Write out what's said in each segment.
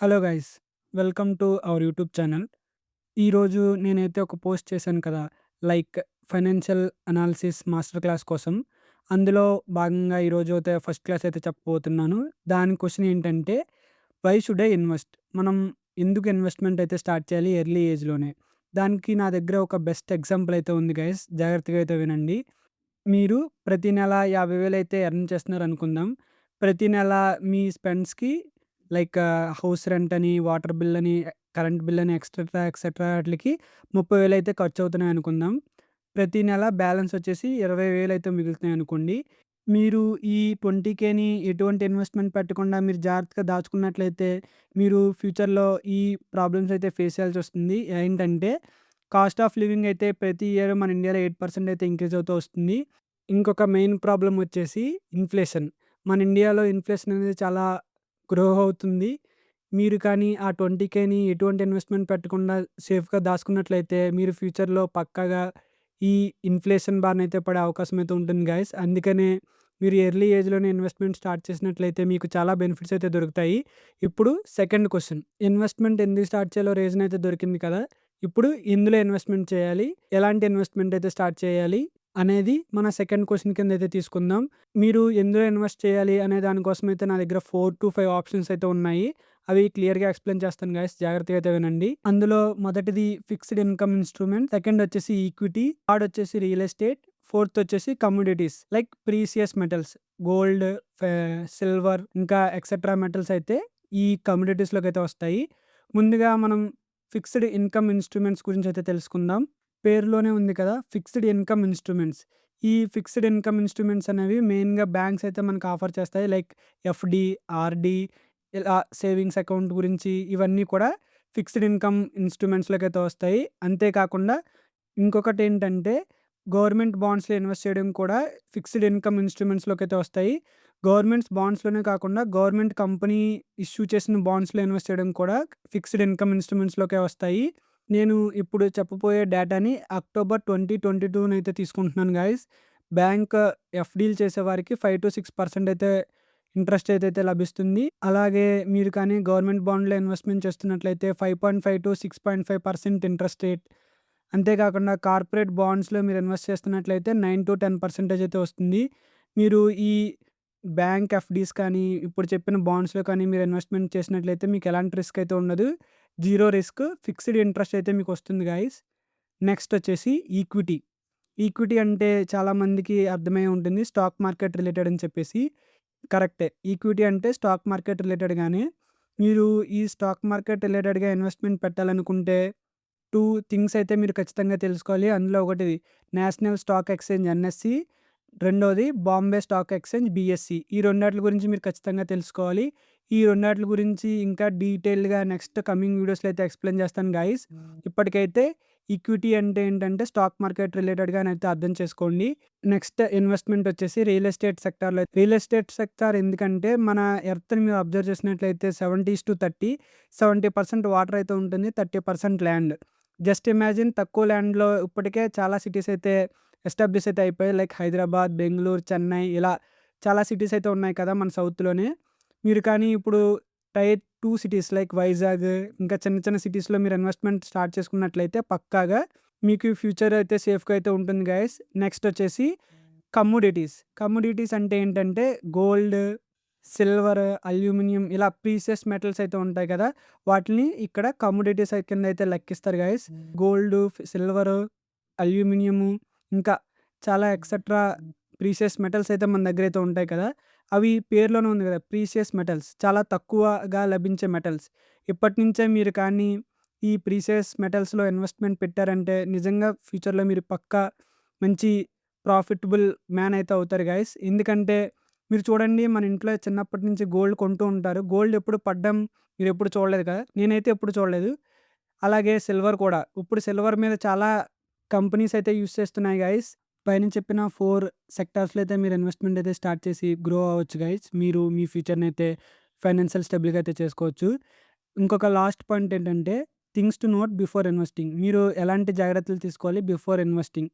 Hello guys welcome to our YouTube channel. ఈరోజు నేనైతే ఒక పోస్ట్ చేశాను కదా like financial analysis master class కోసం. అందులో భాగంగా ఈరోజు అయితే ఫస్ట్ క్లాస్ అయితే చెప్పబోతున్నాను. దాని క్వశ్చన్ ఏంటంటే వై షుడ్ ఐ ఇన్వెస్ట్? మనం ఎందుకు ఇన్వెస్ట్మెంట్ అయితే స్టార్ట్ చేయాలి ఎర్లీ ఏజ్లోనే దానికి నా దగ్గర ఒక బెస్ట్ ఎగ్జాంపుల్ అయితే ఉంది గైస్ జాగ్రత్తగా అయితే వినండి. మీరు ప్రతి నెల యాభై వేలు అయితే ఎర్న్ చేస్తున్నారు అనుకుందాం. ప్రతి నెల మీ స్పెండ్స్కి లైక్ హౌస్ రెంట్ అని వాటర్ బిల్ అని కరెంట్ బిల్ అని ఎక్స్ట్రా ఎక్సెట్రా వాటికి ముప్పై వేలు అయితే ఖర్చు అవుతున్నాయి అనుకుందాం. ప్రతి నెల బ్యాలెన్స్ వచ్చేసి ఇరవై వేలు అయితే మిగులుతున్నాయి అనుకోండి. మీరు ఈ ట్వంటీ కేని ఎటువంటి ఇన్వెస్ట్మెంట్ పెట్టకుండా మీరు జాగ్రత్తగా దాచుకున్నట్లయితే మీరు ఫ్యూచర్లో ఈ ప్రాబ్లమ్స్ అయితే ఫేస్ చేయాల్సి వస్తుంది. ఏంటంటే కాస్ట్ ఆఫ్ లివింగ్ అయితే ప్రతి ఇయర్ మన ఇండియాలో ఎయిట్ పర్సెంట్ అయితే ఇంక్రీజ్ అవుతూ వస్తుంది. ఇంకొక మెయిన్ ప్రాబ్లం వచ్చేసి ఇన్ఫ్లేషన్. మన ఇండియాలో ఇన్ఫ్లేషన్ అనేది చాలా గ్రో అవుతుంది. మీరు కానీ ఆ ట్వంటీ కేని ఎటువంటి ఇన్వెస్ట్మెంట్ పెట్టకుండా సేఫ్గా దాచుకున్నట్లయితే మీరు ఫ్యూచర్లో పక్కాగా ఈ ఇన్ఫ్లేషన్ బారిన అయితే పడే అవకాశం అయితే ఉంటుంది గాయస్. అందుకనే మీరు ఎర్లీ ఏజ్లోనే ఇన్వెస్ట్మెంట్ స్టార్ట్ చేసినట్లయితే మీకు చాలా బెనిఫిట్స్ అయితే దొరుకుతాయి. ఇప్పుడు సెకండ్ క్వశ్చన్. ఇన్వెస్ట్మెంట్ ఎందుకు స్టార్ట్ చేయాలో రీజన్ అయితే దొరికింది కదా! ఇప్పుడు ఇందులో ఇన్వెస్ట్మెంట్ చేయాలి. ఎలాంటి ఇన్వెస్ట్మెంట్ అయితే స్టార్ట్ చేయాలి? అనేది మన సెకండ్ క్వశ్చన్ కింద అయితే తీసుకుందాం. మీరు ఎందులో ఇన్వెస్ట్ చేయాలి అనే దానికోసం అయితే నా దగ్గర ఫోర్ టు ఫైవ్ ఆప్షన్స్ అయితే ఉన్నాయి. అవి క్లియర్గా ఎక్స్ప్లెయిన్ చేస్తాను గాయస్. జాగ్రత్తగా అయితే వినండి. అందులో మొదటిది ఫిక్స్డ్ ఇన్కమ్ ఇన్స్ట్రుమెంట్ సెకండ్ వచ్చేసి ఈక్విటీ థర్డ్ వచ్చేసి రియల్ ఎస్టేట్ ఫోర్త్ వచ్చేసి commodities like precious metals gold silver ఇంకా ఎక్సెట్రా మెటల్స్ అయితే ఈ కమ్యూడిటీస్లోకి అయితే వస్తాయి. ముందుగా మనం ఫిక్స్డ్ ఇన్కమ్ ఇన్స్ట్రుమెంట్స్ గురించి అయితే తెలుసుకుందాం. పేరులోనే ఉంది కదా ఫిక్స్డ్ ఇన్కమ్ ఇన్స్ట్రుమెంట్స్. ఈ ఫిక్స్డ్ ఇన్కమ్ ఇన్స్ట్రుమెంట్స్ అనేవి మెయిన్గా బ్యాంక్స్ అయితే మనకు ఆఫర్ చేస్తాయి. లైక్ ఎఫ్డి ఆర్డి ఇలా సేవింగ్స్ అకౌంట్ గురించి ఇవన్నీ కూడా ఫిక్స్డ్ ఇన్కమ్ ఇన్స్ట్రుమెంట్స్లోకి అయితే వస్తాయి. అంతేకాకుండా ఇంకొకటి ఏంటంటే గవర్నమెంట్ బాండ్స్లో ఇన్వెస్ట్ చేయడం కూడా ఫిక్స్డ్ ఇన్కమ్ ఇన్స్ట్రుమెంట్స్లోకి అయితే వస్తాయి. గవర్నమెంట్స్ బాండ్స్లోనే కాకుండా గవర్నమెంట్ కంపెనీ ఇష్యూ చేసిన బాండ్స్లో ఇన్వెస్ట్ చేయడం కూడా ఫిక్స్డ్ ఇన్కమ్ ఇన్స్ట్రుమెంట్స్లోకే వస్తాయి. నేను ఇప్పుడు చెప్పబోయే డేటాని అక్టోబర్ ట్వంటీ ట్వంటీ టూని అయితే తీసుకుంటున్నాను గాయస్. బ్యాంక్ ఎఫ్డీలు చేసేవారికి ఫైవ్ టు సిక్స్ పర్సెంట్ అయితే ఇంట్రెస్ట్ అయితే లభిస్తుంది. అలాగే మీరు కానీ గవర్నమెంట్ బాండ్లో ఇన్వెస్ట్మెంట్ చేస్తున్నట్లయితే five point five to six point five percent interest rate. అంతేకాకుండా కార్పొరేట్ బాండ్స్లో మీరు ఇన్వెస్ట్ చేస్తున్నట్లయితే నైన్ టు టెన్ పర్సెంటేజ్ అయితే వస్తుంది. మీరు ఈ బ్యాంక్ ఎఫ్డీస్ కానీ ఇప్పుడు చెప్పిన బాండ్స్లో కానీ మీరు ఇన్వెస్ట్మెంట్ చేసినట్లయితే మీకు ఎలాంటి రిస్క్ అయితే ఉండదు. జీరో రిస్క్ ఫిక్స్డ్ ఇంట్రెస్ట్ అయితే మీకు వస్తుంది గాయస్. నెక్స్ట్ వచ్చేసి ఈక్విటీ. ఈక్విటీ అంటే చాలామందికి అర్థమై ఉంటుంది స్టాక్ మార్కెట్ రిలేటెడ్ అని చెప్పేసి. కరెక్టే. ఈక్విటీ అంటే స్టాక్ మార్కెట్ రిలేటెడ్గానే మీరు ఈ స్టాక్ మార్కెట్ రిలేటెడ్గా ఇన్వెస్ట్మెంట్ పెట్టాలనుకుంటే టూ థింగ్స్ అయితే మీరు ఖచ్చితంగా తెలుసుకోవాలి. అందులో ఒకటి నేషనల్ స్టాక్ ఎక్స్చేంజ్ ఎన్ఎస్సి. రెండోది బాంబే స్టాక్ ఎక్స్చేంజ్ బిఎస్సి. ఈ రెండాటి గురించి మీరు ఖచ్చితంగా తెలుసుకోవాలి. ఈ రెండాటి గురించి ఇంకా డీటెయిల్గా నెక్స్ట్ కమింగ్ వీడియోస్లో అయితే ఎక్స్ప్లెయిన్ చేస్తాను గాయస్. ఇప్పటికైతే ఈక్విటీ అంటే ఏంటంటే స్టాక్ మార్కెట్ రిలేటెడ్గా అయితే అర్థం చేసుకోండి. నెక్స్ట్ ఇన్వెస్ట్మెంట్ వచ్చేసి రియల్ ఎస్టేట్ సెక్టార్లో. రియల్ ఎస్టేట్ సెక్టార్ ఎందుకంటే మన ఎర్త్ని మీరు అబ్జర్వ్ చేసినట్లయితే seventies to thirty seventy percent water అయితే ఉంటుంది thirty percent land. Just imagine తక్కువ ల్యాండ్లో ఇప్పటికే చాలా సిటీస్ అయితే ఎస్టాబ్లిష్ అయితే అయిపోయాయి. లైక్ హైదరాబాద్ బెంగళూరు చెన్నై ఇలా చాలా సిటీస్ అయితే ఉన్నాయి కదా మన సౌత్లోనే. మీరు కానీ ఇప్పుడు tier two cities like Vizag ఇంకా చిన్న చిన్న సిటీస్లో మీరు ఇన్వెస్ట్మెంట్ స్టార్ట్ చేసుకున్నట్లయితే పక్కాగా మీకు ఫ్యూచర్ అయితే సేఫ్గా అయితే ఉంటుంది గైస్ నెక్స్ట్ వచ్చేసి కమ్యూడిటీస్ కమ్యూడిటీస్ అంటే ఏంటంటే గోల్డ్ సిల్వర్ అల్యూమినియం ఇలా ప్రీసెస్ మెటల్స్ అయితే ఉంటాయి కదా. వాటిని ఇక్కడ కమ్యూడిటీస్ కింద అయితే లెక్కిస్తారు గైస్ గోల్డ్ సిల్వర్ అల్యూమినియము ఇంకా చాలా ఎక్సెట్రా ప్రీసియస్ మెటల్స్ అయితే మన దగ్గర అయితే ఉంటాయి కదా! అవి పేరులోనే ఉంది కదా! Precious metals. చాలా తక్కువగా లభించే మెటల్స్. ఇప్పటి నుంచే మీరు కానీ ఈ ప్రీసియస్ మెటల్స్లో ఇన్వెస్ట్మెంట్ పెట్టారంటే నిజంగా ఫ్యూచర్లో మీరు పక్కా మంచి ప్రాఫిటబుల్ మ్యాన్ అయితే అవుతారు గాయస్. ఎందుకంటే మీరు చూడండి మన ఇంట్లో చిన్నప్పటి నుంచి గోల్డ్ కొంటూ ఉంటారు. గోల్డ్ ఎప్పుడు పడ్డం మీరు ఎప్పుడు చూడలేదు కదా! నేనైతే ఎప్పుడు చూడలేదు. అలాగే సిల్వర్ కూడా. ఇప్పుడు సిల్వర్ మీద చాలా కంపెనీస్ అయితే యూస్ చేస్తున్నాయి గైస్ పైన చెప్పిన ఫోర్ సెక్టార్స్లో అయితే మీరు ఇన్వెస్ట్మెంట్ అయితే స్టార్ట్ చేసి గ్రో అవ్వచ్చు గైస్ మీరు మీ ఫ్యూచర్ని అయితే ఫైనాన్షియల్ స్టెబిల్గా అయితే చేసుకోవచ్చు ఇంకొక లాస్ట్ పాయింట్ ఏంటంటే things to note before investing మీరు ఎలాంటి జాగ్రత్తలు తీసుకోవాలి బిఫోర్ ఇన్వెస్టింగ్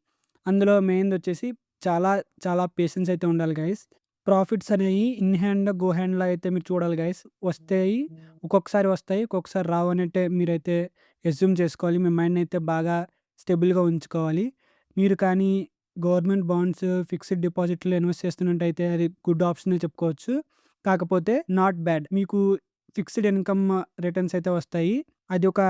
అందులో మెయిన్ వచ్చేసి చాలా చాలా పేషెన్స్ అయితే ఉండాలి గైస్ ప్రాఫిట్స్ అనేవి ఇన్ హ్యాండ్, గో హ్యాండ్‌లో అయితే మీరు చూడాలి గైస్. వస్తాయి. ఒక్కొక్కసారి వస్తాయి. ఒక్కొక్కసారి రావు అయితే మీరైతే ఎస్యూమ్ చేసుకోవాలి. మీ మైండ్ అయితే బాగా స్టేబుల్‌గా ఉంచుకోవాలి. మీరు కానీ గవర్నమెంట్ బాండ్స్, ఫిక్స్డ్ డిపాజిట్‌లో ఇన్వెస్ట్ చేస్తున్నట్టయితే అది గుడ్ ఆప్షనే చెప్పుకోవచ్చు. కాకపోతే నాట్ బ్యాడ్. మీకు ఫిక్స్డ్ ఇన్‌కమ్ రిటర్న్స్ అయితే వస్తాయి. అది ఒక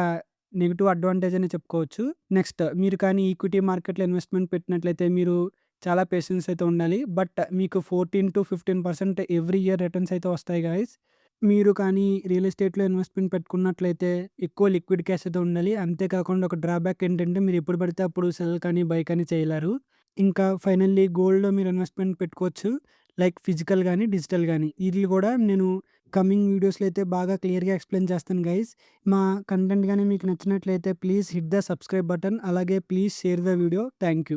నెగెటివ్ అడ్వాంటేజ్ అనే చెప్పుకోవచ్చు. నెక్స్ట్ మీరు కానీ ఈక్విటీ మార్కెట్‌లో ఇన్వెస్ట్‌మెంట్ పెట్టినట్లయితే మీరు చాలా పేషెన్స్ అయితే ఉండాలి. బట్ మీకు 14-15% ఎవ్రీ ఇయర్ రిటర్న్స్ అయితే వస్తాయి గాయ్స్ మీరు కానీ రియల్ ఎస్టేట్‌లో ఇన్వెస్ట్‌మెంట్ పెట్టుకున్నట్లయితే ఎక్కువ లిక్విడ్ క్యాష్ అయితే ఉండాలి. అంతే కాకుండా ఒక డ్రాబ్యాక్ ఏంటంటే మీరు ఎప్పుడు పడితే అప్పుడు సెల్ కానీ, బై కానీ చేయలేరు. ఇంకా ఫైనల్లీ గోల్డ్‌లో మీరు ఇన్వెస్ట్‌మెంట్ పెట్టుకోవచ్చు. లైక్ ఫిజికల్ గానీ, డిజిటల్ గానీ. ఇది కూడా నేను కమింగ్ వీడియోస్‌లో అయితే బాగా క్లియర్‌గా ఎక్స్‌ప్లెయిన్ చేస్తాను గైస్. మా కంటెంట్ కానీ మీకు నచ్చినట్లయితే please hit the subscribe button. అలాగే please share the video. Thank you.